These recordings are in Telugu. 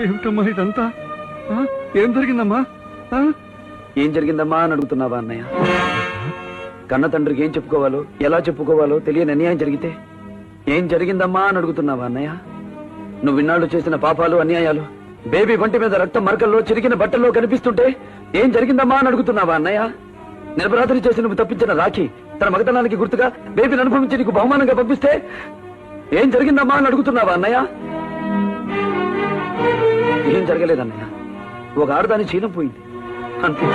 ఏమిటమ్మా ఇదంతా? ఏం జరిగిందమ్మా? ఏం జరిగిందమ్మా అని అడుగుతున్నావా అన్నయ్య? కన్న తండ్రికి ఏం చెప్పుకోవాలో ఎలా చెప్పుకోవాలో తెలియని అన్యాయం జరిగితే ఏం జరిగిందమ్మా అని అడుగుతున్నావా అన్నయ్య? నువ్వు ఇన్నాళ్ళు చేసిన పాపాలు అన్యాయాలు బేబీ వంటి మీద రక్తం మరకల్లో చిరిగిన బట్టల్లో కనిపిస్తుంటే ఏం జరిగిందమ్మా అని అడుగుతున్నావా అన్నయ్య? నిరపరాధులు చేసి నువ్వు తప్పించిన రాఖీ తన మగతనానికి గుర్తుగా బేబీని అనుభవించి నీకు బహుమానంగా పంపిస్తే ఏం జరిగిందమ్మా అని అడుగుతున్నావా అన్నయ్య? ఏం జరగలేదన్నయ్య ఒక ఆడదాని చీనం పోయింది. అంతే.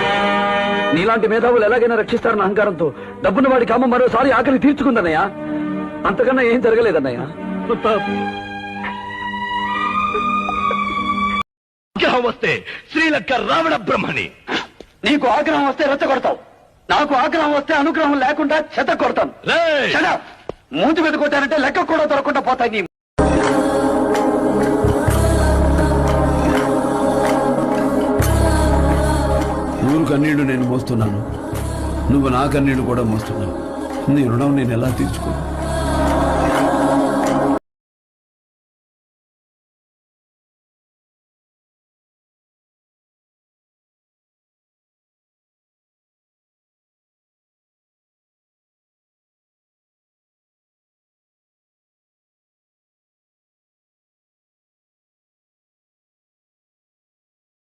నీలాంటి మేధావులు ఎలాగైనా రక్షిస్తారన్న అహంకారంతో డబ్బున్న వాడి కామ మరోసారి ఆకలి తీర్చుకుందన్నయ్య. అంతకన్నా ఏం జరగలేదన్నయ్య. ఆగ్రహం వస్తే శ్రీలంక రావణ బ్రహ్మణి. నీకు ఆగ్రహం వస్తే రెచ్చగొడతావు నాకు ఆగ్రహం వస్తే అనుగ్రహం లేకుండా చెత్త కొడతాను. up! మూతి మీద కొట్టానంటే లెక్క కూడా దొరకకుండా పోతాయి నువ్వు కన్నీళ్ళు నేను మోస్తున్నాను. నువ్వు నా కన్నీళ్ళు కూడా మోస్తున్నావు. నీ రుణం నేను ఎలా తీర్చుకోను?